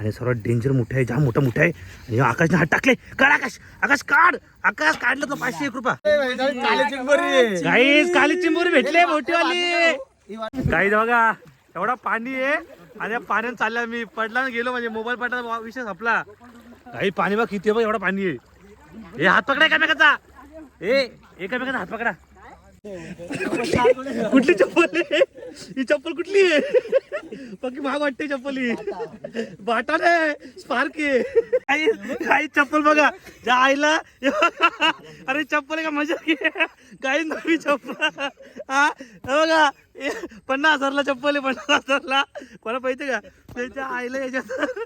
आणि सर्वात डेंजर मोठं आहे जाम मोठा मोठा आहे. आणि आकाशने हात टाकले. काढ आकाश आकाश काढ. आकाश काढलं तर पाचशे एक रुपया. गाईस काली चिंबोरी भेटले मोठीवाली. गाईज बघा एवढा पाणी आहे. आणि या पाण्यात चालल्या मी. पडला गेलो म्हणजे मोबाईल पडला विषय संपला. काही पाणी बघ किती बघ एवढा पाणी आहे. हे हात पकडा एकामेकाचा. ए एकामेकाचा हात पकडा. कुठली चप्पल आहे? ही चप्पल कुठली आहे? बाकी महाग वाटते चप्पल ही. बाटा नाही स्पार्क आहे. काही चप्पल बघा. ज्या आईला अरे चप्पल आहे का मजा काही नवी चप्पल. हा बघा. पन्नास हजारला चप्पल आहे पन्नास हजारला. कोणा पाहिजे का? त्याच्या आईला याच्यात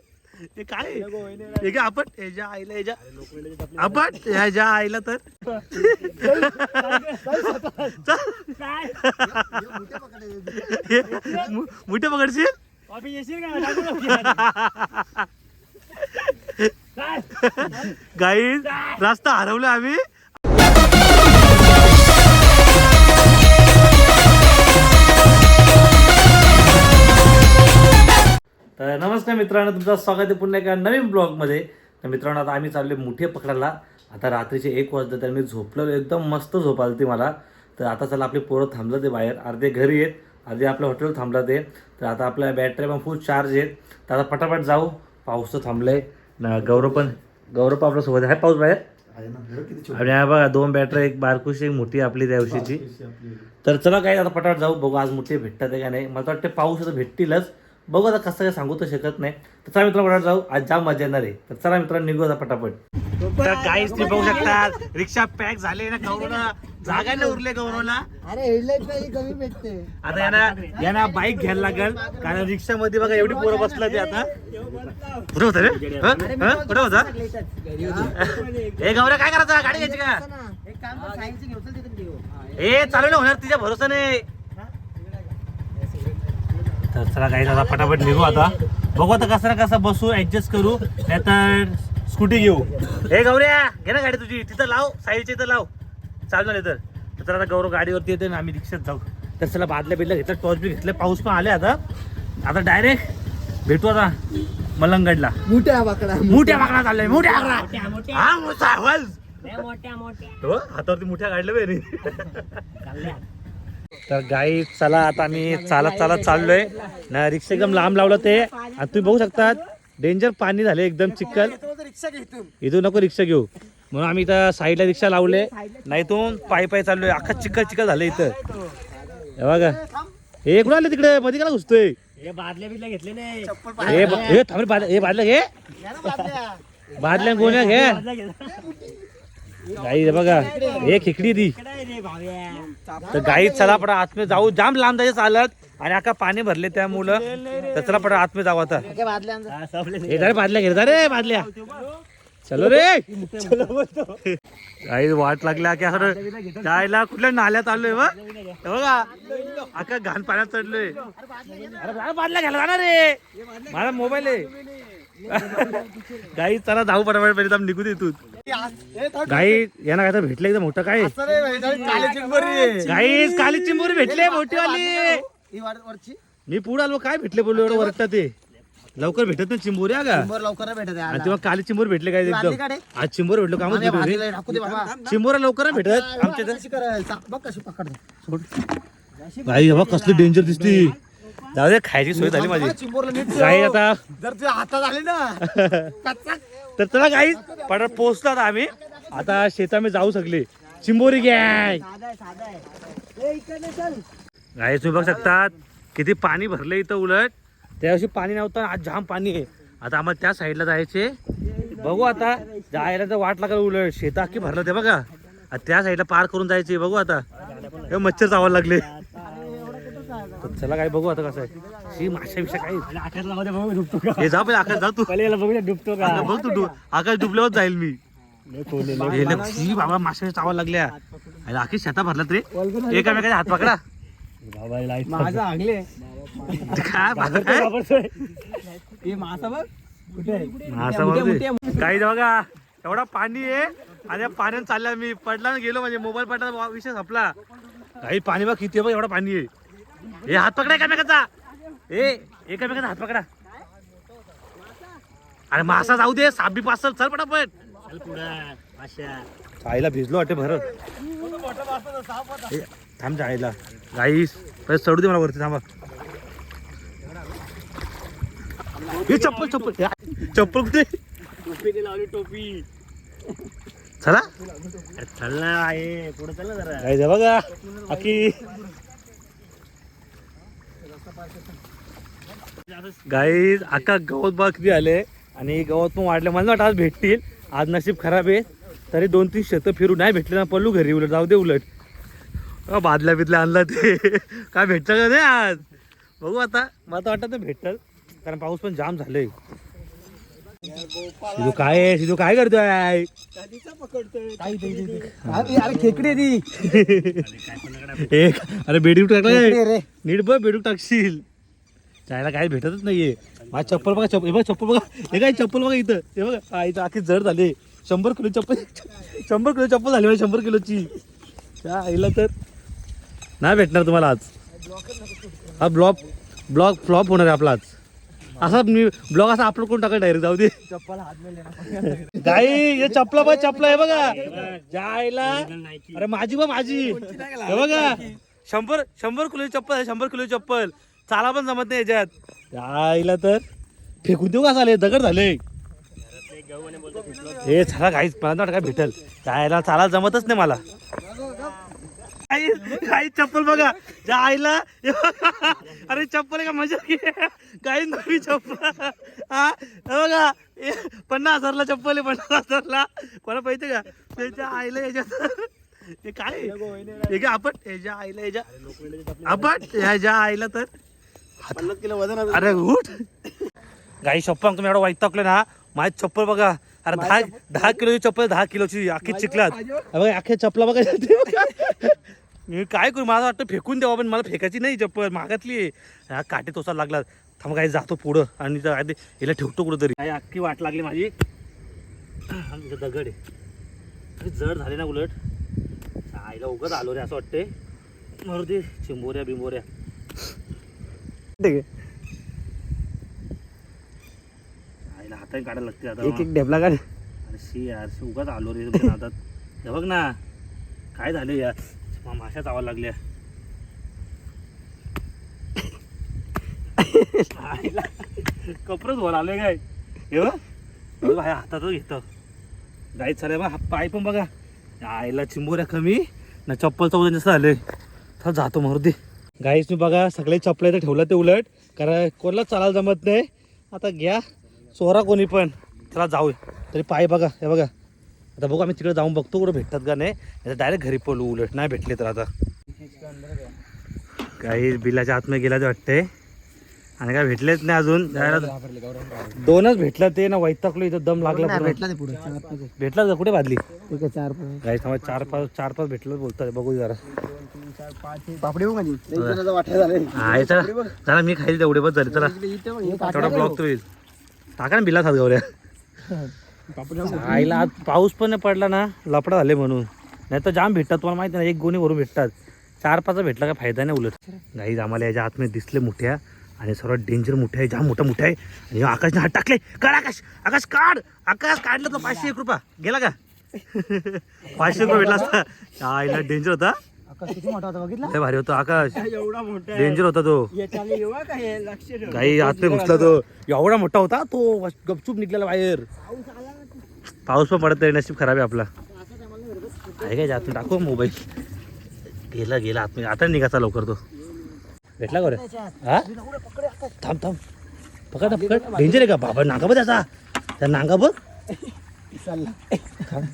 ते काय? हे आपण याच्या आईला याच्या आपण ह्याच्या आईला तर मुठे पकडशील? गाई रास्ता हरवला आम्ही. तर नमस्कार मित्रांनो तुमचं स्वागत आहे पुन्हा एका नवीन ब्लॉगमध्ये. तर मित्रांनो आता आम्ही चालले मुठे पकडायला. आता रात्रीचे एक वाजता तर मी झोपलो एकदम मस्त झोप आली ती मला. तर आता चला आपले पोरं थांबलं ते बाहेर. अर्धे घरी आहेत अर्धे आपल्या हॉटेल थांबलं ते. तर आता आपल्या बॅटरी पण फुल चार्ज आहेत. तर आता पटापट जाऊ. पाऊस तर थांबलाय. ना गौरव पण गौरव पण आपल्यासोबत आहे. पाऊस बाहेर? आणि हा बघा दोन बॅटरी एक बारकुशी एक मोठी आपली त्या दिवशीची. तर चला काय आता पटापट जाऊ. बघू आज मोठे भेटतात आहे का नाही. मला वाटतं पाऊस आता भेटतीलच. बघू आता कसं काय सांगू तर शकत नाही. तर चला मित्रांनो पटापट जाऊ. आज जाम मजा येणार आहे. तर चला मित्रांनो निघू आता पटापट. तर गाईस तुम्ही बघू शकतात रिक्षा पॅक झाले ना गौरवला. जागा नाही उरले गौरवला. अरे हेडलाईट नाही कमी भेटते. आता यांना यांना बाईक घ्यायला लागेल. कारण रिक्षामध्ये बघा एवढी पोरं बसला ते आता. कुठं होतं रे? हं? हं? कुठं होता? ए गौऱ्या काय करायचं? गाडी घ्यायची का? काम सायन्स ए चालू नाही होणार तिच्या भरोसा नाही. तर चला काही आता पटापट निघू आता. बघू आता कसं ना कसं बसू ऍडजस्ट करू नाहीतर स्कूटी घेऊ. ए गौऱ्या घे ना गाडी तुझी. तिथं लाव साईडच्या इथं लाव. चालू झाले तर तर चला आता गौरव गाडीवरती येते ना आम्ही रिक्षात जाऊ. तर चला बादल्या बिदल्या घेतलं टॉर्च बी घेतलं पाऊस पण आले आता. आता डायरेक्ट भेटू आता मलंगडला. मोठ्या बाकडा मोठ्या माकडा चाललंय मोठ्या माकडा हा मोठा आवाज. हो हातावरती मोठ्या काढल्या बे रे. तर गाई चला आता आम्ही चालत चालत चाललोय. ना रिक्षा एकदम लांब लावलं ते. आणि तुम्ही बघू शकतात डेंजर पाणी झाले एकदम चिखल. इथून नको रिक्षा घेऊ. म्हणून आम्ही इथं साईडला रिक्षा लावले. नाही इथून पायी पायी चाललोय. अख्खा चिखल चिखल झालं इथं. हे बघा. हे कुठं आले तिकडे? मध्ये का घुसतोय? बादल्या बिदल्या घेतले नाही. हे ब- हे थांबरे बादल्या हे बादल्या घे. बादल्या. गोण्या घे. गाई बघा. हे खेकडी ती तर गाई चला पडा आतमध्ये जाऊ. जाम लांब जायचं चालत. आणि आका पाणी भरले त्यामुळं तर चला पडा आतमध्ये जाऊ आता. बादल्या हे रे बादल्या घे रे. बादल्या. चलो रे. काही वाट लागल्या की असं. जायला कुठल्या नाल्यात आलोय बघ. बघा. आका घाण पाण्यात चढलोय. बादल्या घ्यायला जाणार रे माझा मोबाईल आहे. गाई चला जाऊ पटापट पहिले निघू दे तू गाई यांना काय तर भेटलं एकदम मोठं काय? गाई काली चिंबोरी भेटले मोठीवाली मी पुढे आलो काय भेटले बोललो एवढं वरटा ते? लवकर भेटत नाही चिंबोरी का? लवकर भेटत तेव्हा काली चिंबोर भेटले काय एकदम. आज चिंबोर भेटलो कामच बाबा. चिंबोरा लवकर भेटत. आमच्या बाबा कसली डेंजर दिसती. जाऊ दे खायची सोय झाली माझी. चिंबोरला नीट गाई आता. जर तुझ्या हातात आले ना तर चला गाई पडत पोहोचलो आता आम्ही. आता शेतामध्ये जाऊ शकले चिंबोरी घ्याय गाई तुम्ही बघू शकतात किती पाणी भरलं इथं उलट. त्या दिवशी पाणी नव्हतं आज जाम पाणी आहे. आता आम्हाला त्या साईडला जायचे. बघू आता जायला तर वाट लागेल उलट. शेत अख्खी भरलं ते बघा. त्या साईडला पार करून जायचे बघू आता. हे मच्छर चावायला लागले. तर चला काय बघू आता कसं आहे. शी माशा बिशा काय हे जा पहिले आकाश जा तू. डुबतो आता बघ तू डु- आकाश डुबल्यावर जाईल मी. हे लग- बाबा माशा चावायला लागल्या. अरे आखी शेता भरला रे. एकामेकाच्या हात पकडा. माझा आगले. काय बाबा? हे मासा बघ. कुठे असं म्हणते. काही बघा. एवढा पाणी आहे आणि या पाण्यात चालल्या मी. पडला ना गेलो म्हणजे मोबाईल पडला विषय संपला. काही पाणी बघ किती आहे बघ एवढा पाणी आहे. हे हात पकडा एकामेकाचा. ए एकामेकाचा हात पकडा. अरे मासा जाऊ दे साबी पास चल पटापट. आईला भिजलो वाटे भरत. ए, थांब आईला. गाईस पहिले चढू दे मला वरती थांबा. हे चप्पल चप्पल. चप्पल कुठे? टोपी लावली टोपी. चला. चल ना आहे पुढे चल ना जरा. बघा. अकी गाईज अख्खा गवत बाग किती आले आणि गवत पण वाढले. मला वाटतं वाटत आज भेटतील. आज नशीब खराब आहे. तरी दोन तीन शेतं फिरून नाही भेटले ना पल्लू घरी उलट. जाऊ दे उलट. बादल्या बिदल्या आणला ते. काय भेटतं का नाही आज? बघू आता. मला तर वाटतं ते भेटल. कारण पाऊस पण जाम झालंय. सिधू काय आहे? सिधू काय करतोय? अरे खेकडे ती. एक अरे बेडूक टाकलाय. रे. नीट बघ बेडूक टाकशील. जायला काय भेटतच नाहीये. माझी चप्पल बघा चप्पल हे बघा चप्पल बघा. हे काय चप्पल बघा इथं? हे बघा. हा इथं आखी जड झाले. शंभर किलो चप्पल शंभर किलो चप्पल झाली माझी शंभर किलोची. त्या आईला तर नाही भेटणार तुम्हाला आज. हा ब्लॉग ब्लॉग फ्लॉप होणार आहे आपला आज. असा मी ब्लॉग असा अपलोड करून टाका डायरेक्ट जाऊ दे. चप्पल हात गाई हे चपला बघ चपला आहे बघा. जायला. अरे माझी बा माझी. हे बघा. शंभर शंभर किलो चप्पल आहे शंभर किलो चप्पल. चाला पण जमत नाही याच्यात. जायला तर. फेकून देऊ का झाले दगड झाले. हे चला काहीच मला काय भेटल? जायला चाला जमतच नाही मला. आई चप्पल बघा. ज्या आईला. अरे चप्पल आहे का मजा घे काही नवी चप्पल. हा? बघा. पन्नास हजारला चप्पल आहे पन्नास हजारला. कोणा पाहिजे का? त्याच्या आईला याच्यात हे काय? हे आपण ह्याच्या आईला ह्याच्या आपण ह्याच्या आईला तर पन्नास किलो वजन अरे उठ. गाई चप्पल तुम्ही एवढा वाईट टाकलं ना माझी चप्पल बघा. अरे दहा दहा किलोची चप्पल दहा किलोची अख्खी चिखलात. बघा अख्ख्या चपला बघा. मी काय करू मला वाटतं फेकून द्यावा पण मला फेकायची नाही चप्पल मागातली आहे. हा काटे तोसा लागला थांब काय जातो पुढं. आणि हिला ठेवतो कुठं तरी काय अख्खी वाट लागली माझी. दगड आहे. जड झाले ना उलट. आईला उगत आलो रे असं वाटतंय. म्हणून ते चिंबोऱ्या बिंबोऱ्या. आईला हाताने काढायला लागते आता. एक एक ढेपला काढ. अरे शी यार शी उगाच आलो रे तुमच्या नादात. हे बघ ना काय झाले यार? मा- चावायला लागल्या. आईला कपडच बोल आले काय? हे बघ. हे बघ, ह्या हातातच घेतो. हा पाय पण बघा. आईला चिंबोऱ्या कमी ना चप्पलचं वजन जास्त झाले तर जातो मारुती गाईच मी बघा सगळे चपला इथं ठेवलं ते उलट. कारण कोणाला चालायला जमत नाही. आता घ्या. चोरा कोणी पण चला जाऊ तरी पाय बघा हे बघा. आता बघू आम्ही तिकडे जाऊन बघतो कुठं भेटतात का नाही. डायरेक्ट घरी पळू उलट नाही भेटले तर आता. काही बिलाच्या आतमध्ये गेला ते वाटते आणि काय भेटलेच नाही अजून. दोनच भेटला ते ना वैतागलो इथं दम लागला. भेटला भेटला? कुठे बादली? चार पाच. चार पाच चार पाच भेटलं बोलतात. बघू जरा. पापडी चला. मी खाईल तेवढे बस झाले. चला. तेवढा ब्लॉक तो येईल टाका ना बिलात हात आईला आज पाऊस पण नाही पडला ना लपडा झाले म्हणून. नाही तर जाम भेटतात तुम्हाला माहिती ना एक गोणी भरून भेटतात. चार पाच भेटला काय फायदा नाही उलट. गाईज आम्हाला याच्या आतमध्ये दिसले मोठ्या आणि सर्वात डेंजर मोठे आहे. जाम मोठा मोठा आहे. आणि आकाशने हात टाकले. काढ आकाश आकाश काढ. आकाश काढलं तर पाचशे एक रुपया. गेला का? पाचशे रुपये भेटला असता. आईला डेंजर होता. आकाश किती मोठा होता बघितला? लय भारी होता आकाश. एवढा मोठा डेंजर होता तो. याच्याने येवा का हे लक्ष ठेव. काही आतमध्ये घुसला तो. एवढा मोठा होता तो गपचूप निघलेला बाहेर. पाऊस पण पडत नाही नशीब खराब आहे आपला. काय आतून टाकू मोबाईल. गेला गेला आतमध्ये आता निघाचा लवकर तो. भेटला का रे? हा? थांब थांब. पकड ना, पकड. डेंजर आहे का? बाबा नांगा बघ त्याचा. त्या नांगा बघ. थांब.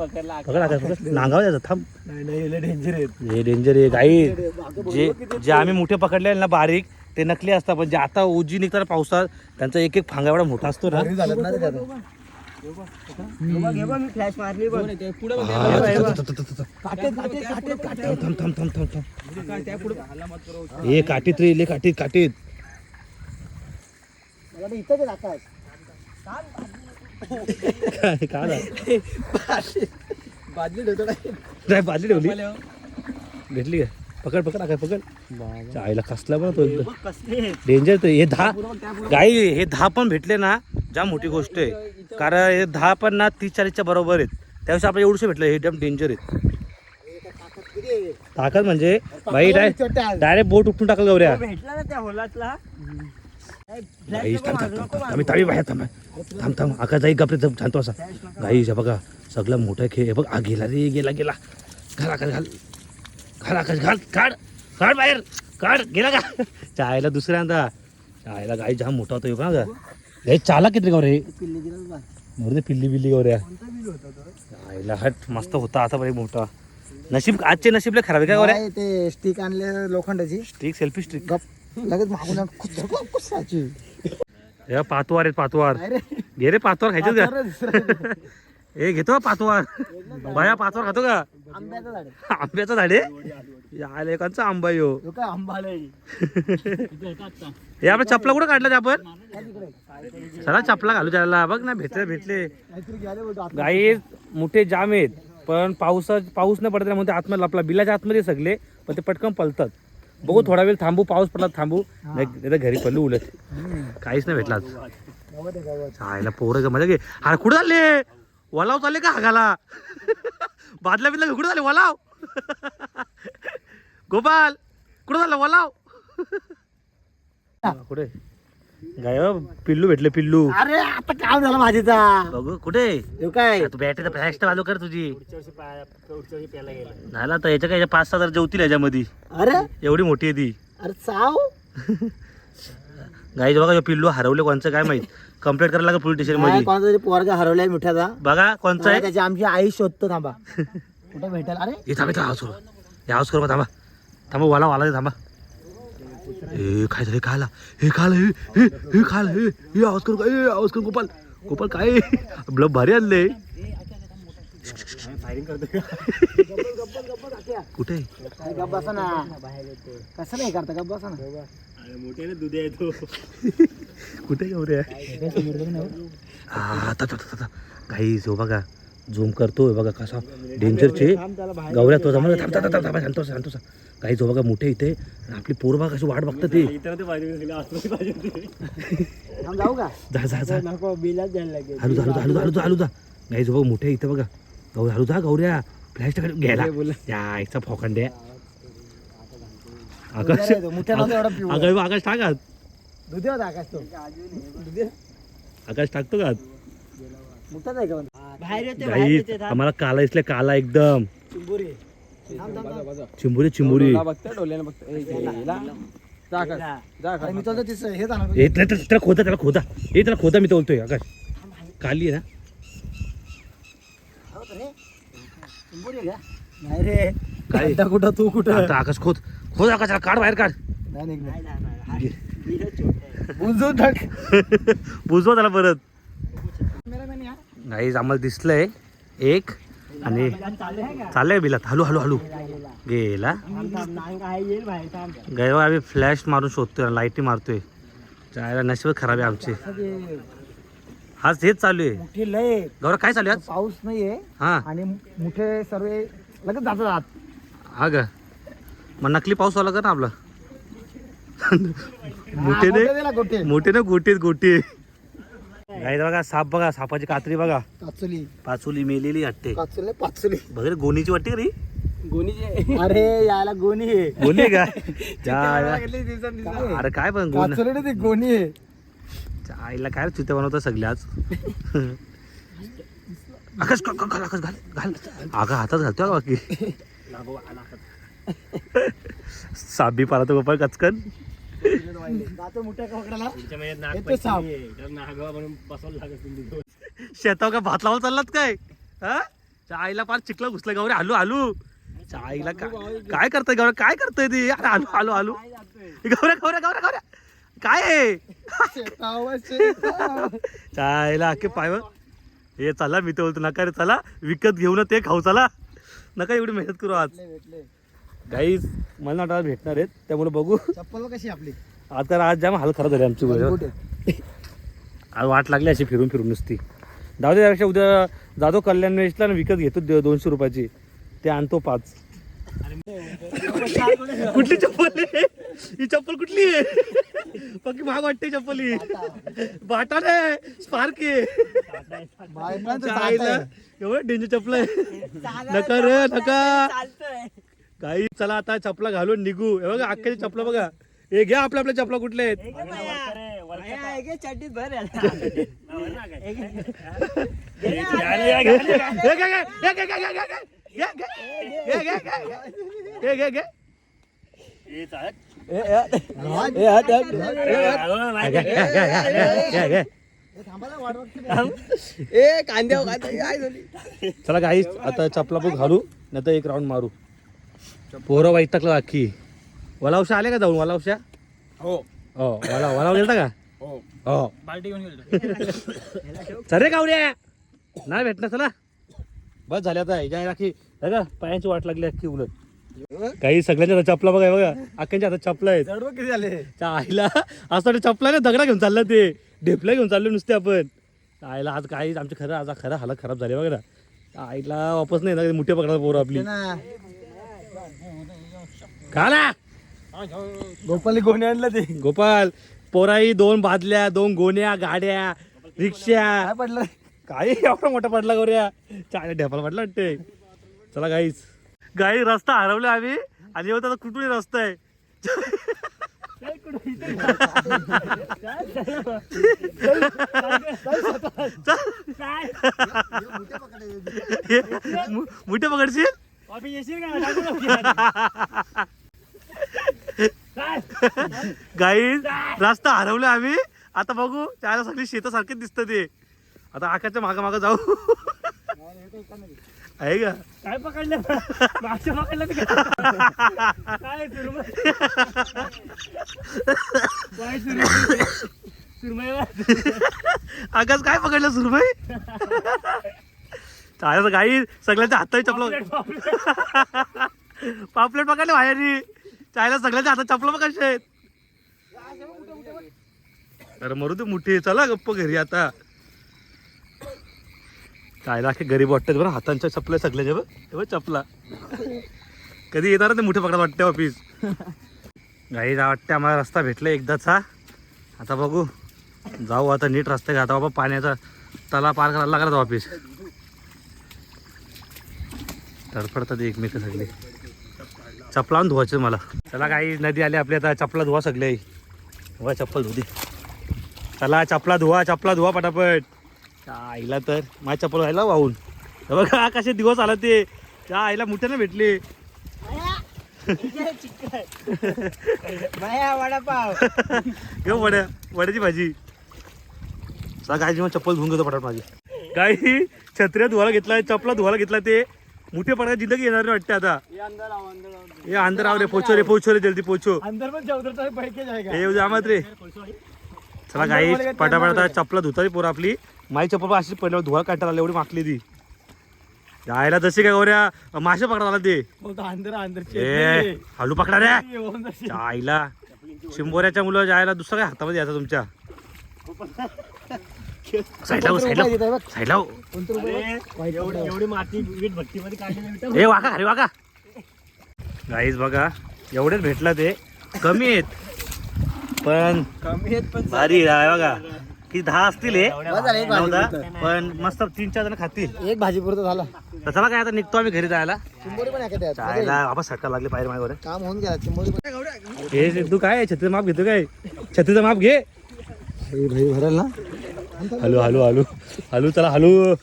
पकडला पकड आकाश पकड नांगा बघ त्याचा थांब. नाही नाही डेंजर आहेत. हे डेंजर आहे गाई. जे जे आम्ही मोठे पकडले आहे ना बारीक ते नकली असतात पण जे आता उजी निघतात पावसात त्यांचा एक एक फांगा एवढा मोठा असतो ना. फ्लॅश मारली बघ. पुढे हा, थांब, थांब, थांब, थांब, काटे काटे काटे काटे. थांब, थांब, थांब, थांब, थांब. त्या पुढे ए काठीत रे ले काठीत काठीत मला इथंच आकाश काय काय झालं? बादली ठेवतो नाही बादली ठेवली. भेटली काय पकड पकड आकाश पकड. आईला कसला पण तो डेंजर हे दहा गाई हे दहा पण भेटले ना जाम मोठी गोष्ट आहे. कारण हे दहा पण ना तीस चाळीसच्या बरोबर आहेत. त्यावेळेस आपण एवढंसं भेटलं हे एकदम डेंजर आहेत. ताकद म्हणजे बाई डायरेक्ट बोट उपटून टाकल गौऱ्या. भेटला ना त्या होलातला. गाईस थांब थांब थांब थांब. थांब बाहेर थांब थांब थांब आकाश जाई गपरे थांब शांत असा गाईस हे बघा सगळं मोठं खेळ हे बघ आ गेला रे गेला गेला. घाल आकाश घाल. घाल आकाश घाल. काढ काढ बाहेर. काढ गेला का? चायला दुसऱ्यांदा चायला गाई जाम मोठा होता बघा गा. गाई चाला किती दिलं बा. मरू पिल्ली बिल्ली होता तो? आईला हट मस्त होता आता बरे मोठा. नशीब आजचे नशीबले खराब आहे काय गौऱ्या नाही, ते स्टिक आणले लोखंडाची. स्ट्रिक सेल्फी स्ट्रिक गप. लगेच मागून कुसाची हे पातवार आहेत पातवार. घे रे पातवार खायचे का. हे घेतो पातवार. बाया पातवार खातो का? आंब्याचं झाड. या एकांचा आंबा यो. हे आपल्या चपला कुठं काढलं आपण? चला चपला घालू त्याला. बघ ना भेटले भेटले. गाई मोठे जाम आहेत पण पाऊस पाऊस नाही पडत म्हणते आतमध्ये आपला बिलाच्या आतमध्ये सगळे पण ते पटकन पलतात. बघू थोडा वेळ थांबू पाऊस पडला थांबू. नाही तर घरी पडलो उलट. काहीच नाही भेटला. चायला पोरं का मजा घे. अरे कुठं चालले वलाव चालले का हागाला? बादल्या बिदल्या कुठं झाले वलाव? गोपाल कुठं झालं वलाव? कुठे? गाय पिल्लू भेटले पिल्लू. अरे आता काम झाला भाजीचा बघू कुठे? हे काय? तू बॅटरी तर फ्लॅश चालू कर तुझी. झाला तर याच्या काय पाच सहा जर जेवतील याच्यामध्ये. अरे? एवढी मोठी आहे ती. अरे चाव. गाई बघा पिल्लू हरवले कोणचं काय माहीत. कंप्लेंट करायला लागेल पोलीस स्टेशनमध्ये. कोणाचा तरी पोरगा हरवलाय मिठाचा. बघा कोणचं आहे? त्याची आमची आई शोधतो थांबा. कुठे भेटेल? अरे? हे थांबा हाऊस करू हाऊस करू बा, थांबा. थांबा वाला वाला थांबा. ए काय झालं? खायला हे खायला हे हे हे खायला हे हे आवाज करू हे आवाज करू गोपाल. गोपाल काय? ब्लब भारी आणले. कुठे? बसा ना कसं नाही करता गप्प बसा ना कुठे घेऊ रे हा आता. काही जो बघा. झूम करतोय. बघा कसा डेंजरचे गौऱ्या तो जमा थांब थांब थांब थांब शांत शांत. काही जो बघा मोठे इथे आपली पोर बघा कशी वाट बघतात ते. जाऊ का? जा जा जा. हलू जा हलू जा हलू जा हलू काही जो बघा मोठे इथे बघा. गौऱ्या हलू जा गौऱ्या फ्लॅश घ्यायला. या आईचा फोकांड्या आकाश आकाश आकाश टाका आकाश टाकतो का मोठाच आहे का पण? बाहेर येते गाई आम्हाला काला इसले काला एकदम. चिंबोरी. थांब, थांब, थांब. चिंबुरी चिंबुरी. अरे मी तो तिचं हे जाणार हे त्याला त्याला खोदा त्याला खोदा. हे त्याला खोदा मी तो बोलतोय आकाश. काली आहे ना? चिंबोरी आहे का? नाही रे. काय? कुठं तू कुठं? आता आकाश खोद. खोद आकाश काढ बाहेर काढ. नाही नाही बुजून टाक बुजवा त्याला परत. नाही आम्हाला दिसलंय एक आणि चाललंय बिलात हलू हलू हलू. गेला. गैव आम्ही फ्लॅश मारून शोधतोय लाईटी मारतोय. जायला नशीब खराब आहे आमचे. आज हेच चालू आहे. लय. गौरव काय चालू आहे आज? पाऊस नाहीये. हा. आणि मोठे सर्व लगेच जातात हा ग. मग नकली पाऊस आला का ना आपला? मोठे मोठे ने दिला गोटे मोठे ना गोटे गोटे काय बघा साप बघा सापाची कात्री बघा. काचुली. पाचोली मेलेली वाटते. काचुली पाचुली. बघ रे गोणीची वाटते का रे अरे याला गोणी आहे. गोणी आहे का? अरे काय पण गोण. काचुली नाही ती गोणी आहे. आईला काय चुत्या बनवतं सगळे आज? आकाश घाल घाल, आकाश घाल घाल. आगा हातात घालतोय का बाकी? साबी पाला तो गोपाळ कचकन? मोठ्या शेताव का भात लावायला चाललात काय? हा? आईला फार चिकला घुसलं गौरे हलू हलू आईला काय काय करतोय गौऱ्या काय करतोय ती? अरे हलू हलू हलू गौऱ्या गौऱ्या गौऱ्या गौऱ्या काय. चायला अख्खे पाय हे चला मी तर बोलतो नका रे चला. विकत घेऊ ना ते खाऊ चला. नका एवढी मेहनत करू आज. गाईज मला नाटक भेटणार आहेत. त्यामुळे बघू. चप्पल कशी आपली? आता आज जाम हाल खराब झाली आमची? आज वाट लागली अशी फिरून फिरून नुसती. जाऊ दे त्यापेक्षा उद्या जातो कल्याण वेस्टला ना विकत घेतो दोनशे रुपयाची. ते आणतो पाच. कुठली चप्पल ही चप्पल कुठली आहे? पक्की महाग वाटते चप्पल ही. बाटा नाही स्पार्क आहे. एवढं डेंजर चप्पल आहे. नका रे नका. काही चला आता चपला घालून निघू. हे बघा अख्ख्याची चपला बघा. हे घ्या आपल्या आपल्या चपला कुठले आहेत काय चला काही आता चपला पण घालू नाही तर एक राऊंड मारू पोरं वाईट टाकलं अख्खी वलावशा आले का जाऊन? वलावशा? हो. हो वला वलाव गेलता का? हो. हो. पार्टी घेऊन गेलो. चल रे गावड्या नाही भेटणार चला. बस झाले आता ह्याच्या राखी. बघा पायांची वाट लागली अख्खी उलट. काही सगळ्यांच्या हातात चपला बघा बघा. अख्ख्यांच्या हातात चपला आहेत. किती झाले? त्या आईला असं चपला नाही दगडा घेऊन चाललं ते. ढेपला घेऊन चाललो नुसते आपण. आईला आज काही आमचे खरं आज खरं हालत खराब झाले बघा ना. आईला वापस नाही ना मोठ्या पकडा पोरं आपली. का ना. गोपाली कोणी आणलं ते. गोपाल पोराई दोन बादल्या दोन गोण्या गाड्या रिक्षा. काय पडलं? काही एवढा मोठा पडला गौऱ्या. चाय ढेपाला पडला वाटते चला गाईच गाई रस्ता हरवला आम्ही. आणि होता कुठून रस्ता आहे. हे, मुठे पकडशील? गाई रस्ता हरवला आम्ही. आता बघू त्याला सगळी शेत सारखेच दिसत ते. आता आकाच्या मागा मागा जाऊ. आहे का? काय पकडलं? मागच्या पकडलं ते. काय सुरमई? आकाश काय पकडलं सुरमई? चालायचं गाई सगळ्यांच्या हातात चपला पापलेट. पकडले बाहेर चायला सगळ्यांच्या हातात चपला बघ आहेत. अरे मरू ते मुठे. चला गप्प घरी आता. चायला अखे गरीब वाटतात बरं हातांच्या चपल्या सगळ्याच्या बघ तेव्हा बघ चपला. कधी येणार ते मोठे पकडा वाटते ऑफिस गाई जा वाटते आम्हाला रस्ता भेटला एकदाचा. आता बघू. जाऊ आता नीट रस्ते आता बाबा पाण्याचा तला पार करायला लागला ऑफिस तडफडतात एकमेक सगळे. चपला धुवायचं मला. चला काही नदी आली आपली आता चपला धुवा सगळे. धुवा चप्पल धुते. चला चपला धुवा चपला धुवा पटापट. त्या आईला तर माझ्या चप्पल व्हायला वाहून. बघा कसे दिवस आला ते. त्या आईला मुठ्यानं भेटले. वडापाव घेऊ वड्या वड्याची भाजी. चला काय मग चप्पल धुवून घेतो पटापट माझी. काही छत्र्या धुवायला घेतलाय चपला धुवायला घेतला ते. मोठे पडा जिंदगी येणार नाही वाटते आता. ये अंदर आव रे पोचो रे पोचो रे जल्दी पोचो अंदर पण पैके हे जामत रे. चला गाई पटापट चपला धुता पोरं आपली. माझी चप्पल पण अशी पडल्यावर धुवा काटायला एवढी माकली ती जायला जशी काय गौऱ्या मासे ते. अंदर अंदर ए हलू पकडा रे. आईला चिंबोऱ्याच्या मुलं जायला दुसरं काय हातामध्ये यायचं तुमच्या. साईडला हो, साईडला हो, साईडला हो. एवढी एवढी माती वीट भट्टीमध्ये काढली ए वाका अरे वाका गाईज बघा एवढेच भेटला ते. कमी आहेत. पण कमी आहेत पण भारी आहे बघा. की दहा असतील हे. बस झालं, एक नऊ भाजी दहा. पुरतं. पण मस्त तीन चार जण खातील. एक भाजी पुरतं झाला. तर चला काय आता निघतो आम्ही घरी जायला. चिंबोरी पण आहे जायला आपण सटका लागली पाहिजे माझ्यावर काम होऊन गेला चिंबोरी पण. हे सिद्धू काय छत्रीचं माप घेतो काय? छत्रीचं माप घे. भाई भरेल ना. Hello hello hello. हॅलो चला हॅलो.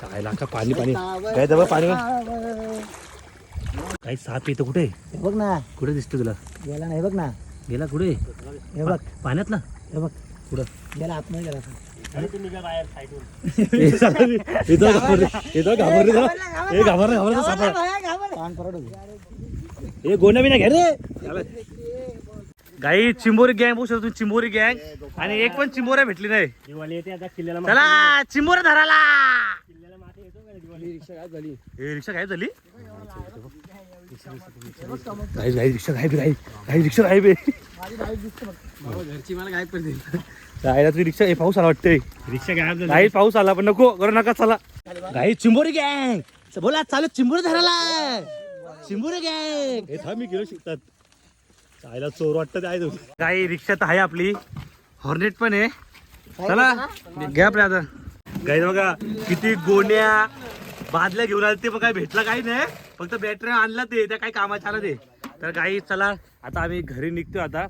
चायला का पाणी पाणी? काय दबा पाणी काही साप येतो कुठे? हे बघ ना. कुठे दिसतो तुला? गेला नाही बघ ना. गेला कुठे? हे बघ. पाण्यातला? हे बघ. कुठं? गेला आतमध्ये गेला घाबरले. घाबरले जरा. ए घाबरले घाबरले. सापा कान परत होती. ए गोण्या बिना घे रे. गाई चिंबोरी गँग बघू शकतो तुम्ही चिंबोरी गँग. आणि एक पण चिंबोऱ्या भेटली नाही. दिवाळी येते आता किल्ल्याला चला चिंबोऱ्या धराला किल्ल्याला माती येतो का दिवाळी. ही रिक्षा काय झाली? ए रिक्षा गायब झाली? गाई गाई रिक्षा गायब गाई. गाई रिक्षा गायब आहे. माझी बाईक दिसते बघ घरची मला काय पण दिली. गायला तुझी रिक्षा ए पाऊस आला वाटते रिक्षा गायब झाली. गाई पाऊस आला पण नको करू नका चला. गाई चिंबोरी गँग. बोला चालू चिंबोरी धराला चिंबुरे गॅंग. हे थांब मी गेलो शिकतात. चायला चोर वाटतं ते आहे काही रिक्षात आहे आपली. हॉर्नेट पण आहे. चला घ्या आपल्या आता. काही बघा किती गोण्या बादल्या घेऊन आले ते पण काय भेटला काही नाही. फक्त बॅटरी आणला ते त्या काही कामाच्या आला ते. तर काही चला आता आम्ही घरी निघतो आता.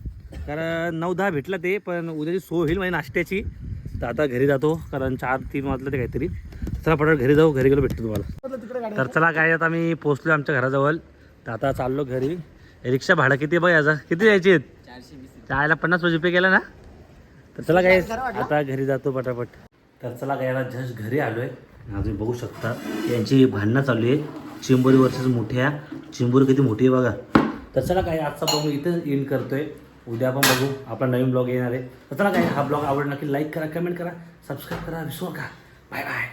कारण नऊ दहा भेटला ते पण उद्याची सोय होईल म्हणजे नाश्त्याची. तर आता घरी जातो कारण चार तीन वाजलं ते काहीतरी. चला पटापट घरी जाऊ घरी गेलो भेटतो तुम्हाला. तर चला काय आता आम्ही पोहोचलो आमच्या घराजवळ. तर आता चाललो घरी. रिक्षा भाडं किती बघ याचा? किती द्यायची आहेत? चायला पन्नास रुपये गेला ना? तर चला काय आता घरी जातो पटापट. तर चला काय याला जस्ट घरी आलोय. आणि तुम्ही बघू शकता यांची भांडणं चालू आहे चिंबोरी वर्सेस मोठ्या चिंबोरी किती मोठी आहे बघा. तर चला काय आजचा ब्लॉग इथं एंड करतोय. उद्या आपण बघू आपला नवीन ब्लॉग येणार आहे. तर चला काय हा ब्लॉग आवडला की लाईक करा कमेंट करा सबस्क्राईब करा विसरू नका. Bye bye